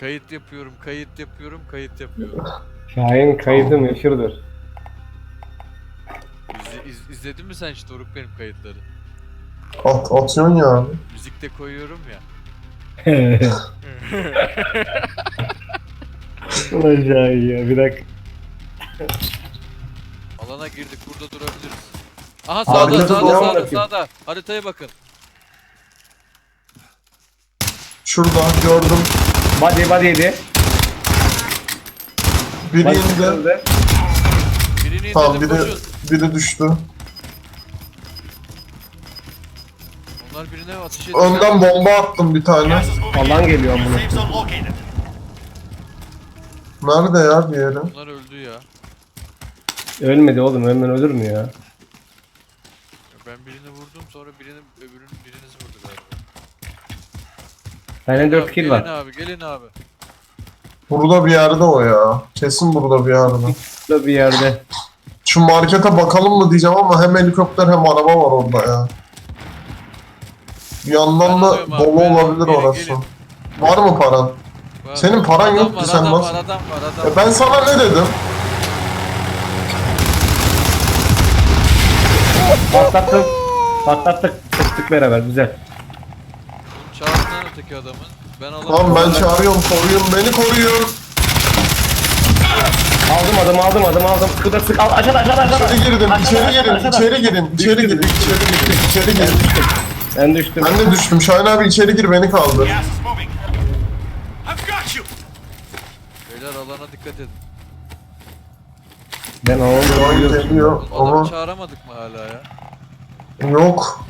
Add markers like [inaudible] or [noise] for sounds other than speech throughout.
Kayıt yapıyorum, kayıt yapıyorum, kayıt yapıyorum. Şahin kaydı meşhurdur. İzle, iz, izledin mi sen hiç Doruk benim kayıtları? At, atıyorsun ya abi. Müzik de koyuyorum ya. [laughs] Ulan Şahin ya bir dakika. Alana girdik, burada durabiliriz. Aha Abi, sağda, dur, sağda, devam sağda, bakayım. sağda. Haritaya bakın. Şurada gördüm. Body body yedi. Biri Body indi. kırıldı. Birini Tamam indirdim, biri, biri düştü. Onlar birine ateş ediyor. Önden bomba attım bir tane. Alan geliyor amına. Nerede ya diğeri? Onlar öldü ya. Ölmedi oğlum hemen ölür mü ya? Ben birini vurdum, sonra birini, öbürünü biriniz vurdu galiba. Bende 4 Abi, kill gelin var. abi, gelin abi. Burada bir yerde o ya. Kesin burada bir yerde. Burada bir yerde. Şu markete bakalım mı diyeceğim ama hem helikopter hem araba var orada ya. Bir yandan Ben da alıyorum abi, dolu olabilir gelin, orası. gelin. Var mı paran? Var. Senin paran Adam yok ki, var, sen adam nasıl- Var, adam var, adam E ben sana ne dedim? Patlattım. Patlattık. Sıktık beraber güzel. Öteki adamın. Ben alamam. Tamam ben çağırıyorum koruyun beni koruyun. Aldım adım aldım adım aldım. Şurada sık al aşağıda aşağıda aşağıda. İçeri Aşağıda, içeri girin, içeri girin, içeri girin, içeri girin, içeri girin. Ben düştüm. Ben de düştüm. Şahin abi içeri gir beni kaldır. Beyler alana dikkat edin. Ben an aldım. geliyor Adamı ama çağıramadık mı hala ya? yok.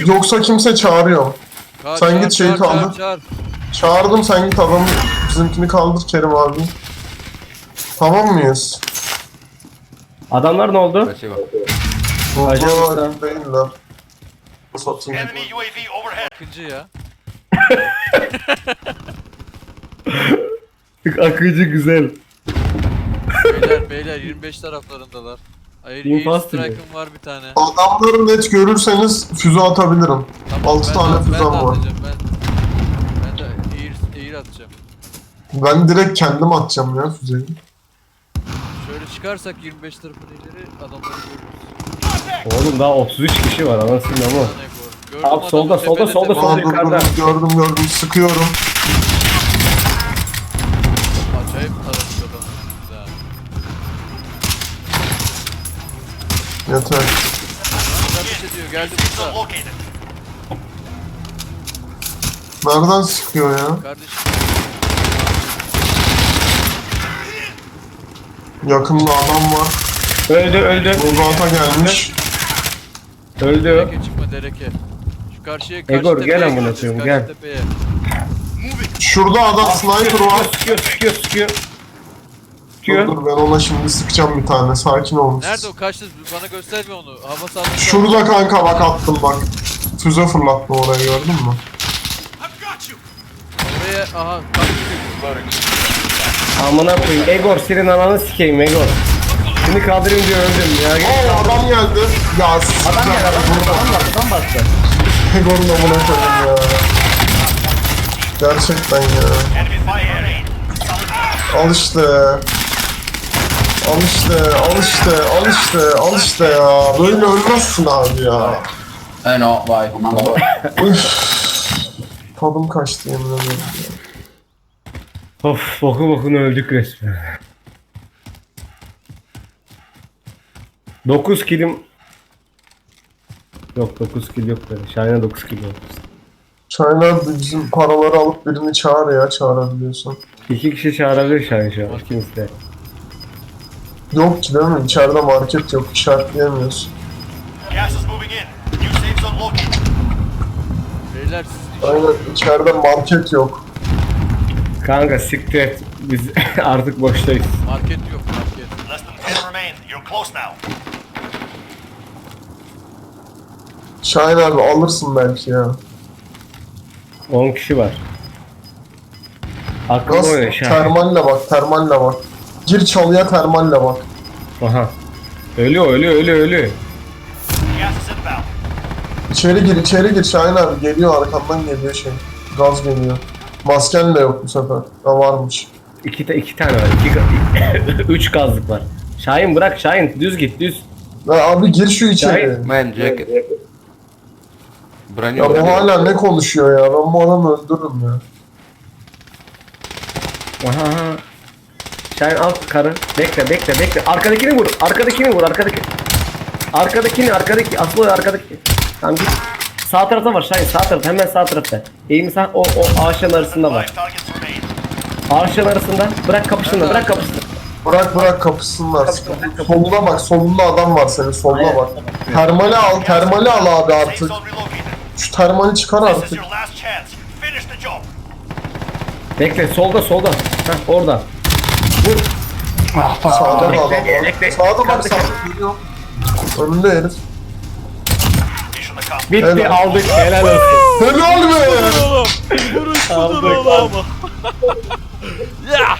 Yoksa kimse çağırıyor. Çağır, Sen çağır, git şeyi çağır, kaldır. Çağır, çağır. Çağırdım sen git adamı bizimkini kaldır Kerim abi. Tamam mıyız? Adamlar ne oldu? Ajan Burada değiller. Satayım. Akıncı ya. [laughs] Akıcı güzel. Beyler beyler 25 taraflarındalar. Air, air İnfaz gibi. strike'ım var bir tane. Adamları net görürseniz füze atabilirim. Tamam, Altı ben tane de- füzem ben de var. atacağım, Ben, ben de air, air atacağım. Ben direkt kendim atacağım ya füzeyi. Şöyle çıkarsak 25 tarafın ileri adamları görürüz. Oğlum daha 33 kişi var anasını ama. Lan Egor. Gördüm Abi adamı solda, solda, tepede, solda, tepede. Aa, dur, dur, yukarıda. gördüm gördüm sıkıyorum. Yeter. Ateş ediyor geldi burada. Nereden sıkıyor ya? Kardeşim Yakında adam var. Öldü öldü. Bozata gelmiş. Öldü. dereke çıkma dereke. Şu karşıya karşı Egor, tepeye gel amına gideceğiz, koyayım, karşı gel. tepeye. Şurada adam sniper var. Sıkıyor sıkıyor sıkıyor. Dur Sıkıyor. dur ben ona şimdi sıkacağım bir tane. Sakin siz. Nerede o kaçtı? Bana gösterme onu. Hava sahasında. Şurada kanka bak attım bak. Füze fırlattım oraya gördün mü? Oraya aha kaçtı. Amına koyayım. Egor senin ananı sikeyim Egor. Seni kaldırayım diye öldüm ya. Aa adam geldi. Ya Adam gel adam bastı adam bastı adam bastı. Pegor'un amına koyayım ya. Gerçekten ya. Al işte. Al işte, al işte, al işte, al işte ya. Böyle ölmezsin abi ya. I know, why? Üf. Tadım kaçtı yemin ederim. Of boku bokuna öldük resmen. 9 kilim Yok 9 kill yok böyle. Şahin'e 9 kill yok. Çaylar bizim paraları alıp birini çağır ya çağırabiliyorsan. 2 kişi çağırabilir Şahin şu an. İkimiz de. Yok ki değil mi? İçeride market yok. İşaretleyemiyoruz. Beyler siz Aynen içeride market yok. Kanka siktir et. Biz [laughs] artık boştayız. market yok market. Less than 10 remain. You're close now. Şahin abi alırsın belki ya. 10 kişi var. Akıllı Nasıl? Termalle bak, termalle bak. Gir çalıya termalle bak. Aha. Ölüyor ölüyor ölüyor ölüyor. Gas is inbound. İçeri gir, içeri gir Şahin abi. Geliyor arkamdan geliyor şey. Gaz geliyor. Masken de yok bu sefer. Ha varmış. İki, ta- iki tane var. İki, ga- [laughs] üç gazlık var. Şahin bırak Şahin düz git düz. Ya abi gir şu içeri. Şahin. Man, jacket. Броню. Ya bu hala ne konuşuyor ya? Ben bu adamı öldürürüm ya. Aha. aha. Şahin al karı. Bekle bekle bekle. Arkadakini vur. Arkadakini vur. Arkadaki. Arkadakini arkadaki. Asıl o arkadaki. Tamam git. Sağ tarafta var Şahin sağ tarafta hemen sağ tarafta. Eğimi sağ o o ağaçların arasında var. Ağaçların arasında. Bırak kapışını bırak kapışını. Bırak bırak kapısınlar. Soluna bak. Solunda adam var senin. Soluna bak. Termali al. Termali al abi artık. Şu termali çıkar artık. Bekle solda solda. Heh orada. Vur. Sağda da adam var. bekle. Sağda bak Kardeşim. sağda. Önünde herif. Bitti Helal. aldık helal olsun. Helal be! Oğlum. Vuruş Aldık, oğlum. ya.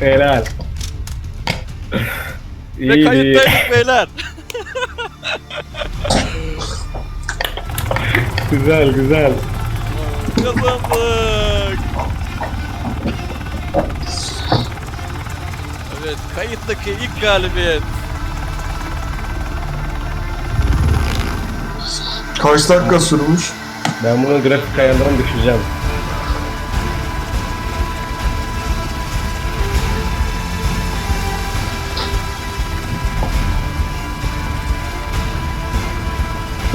Helal. Ve İyi iyi. kayıttaydık beyler. Güzel güzel. Kazandık. Evet kayıttaki ilk galibiyet. Kaç dakika sürmüş? Ben bunun grafik ayarlarını düşüreceğim.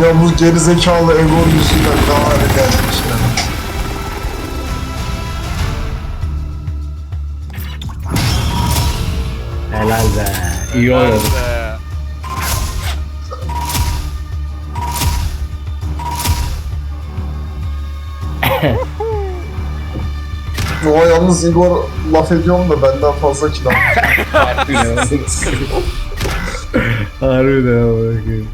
Ya bu gerizekalı Egon yüzünden daha hale geldik Helal be. İyi oynadık. [laughs] Oha yalnız Igor laf ediyorum da benden fazla kill almış. Harbiden. [laughs] Harbiden. bakayım.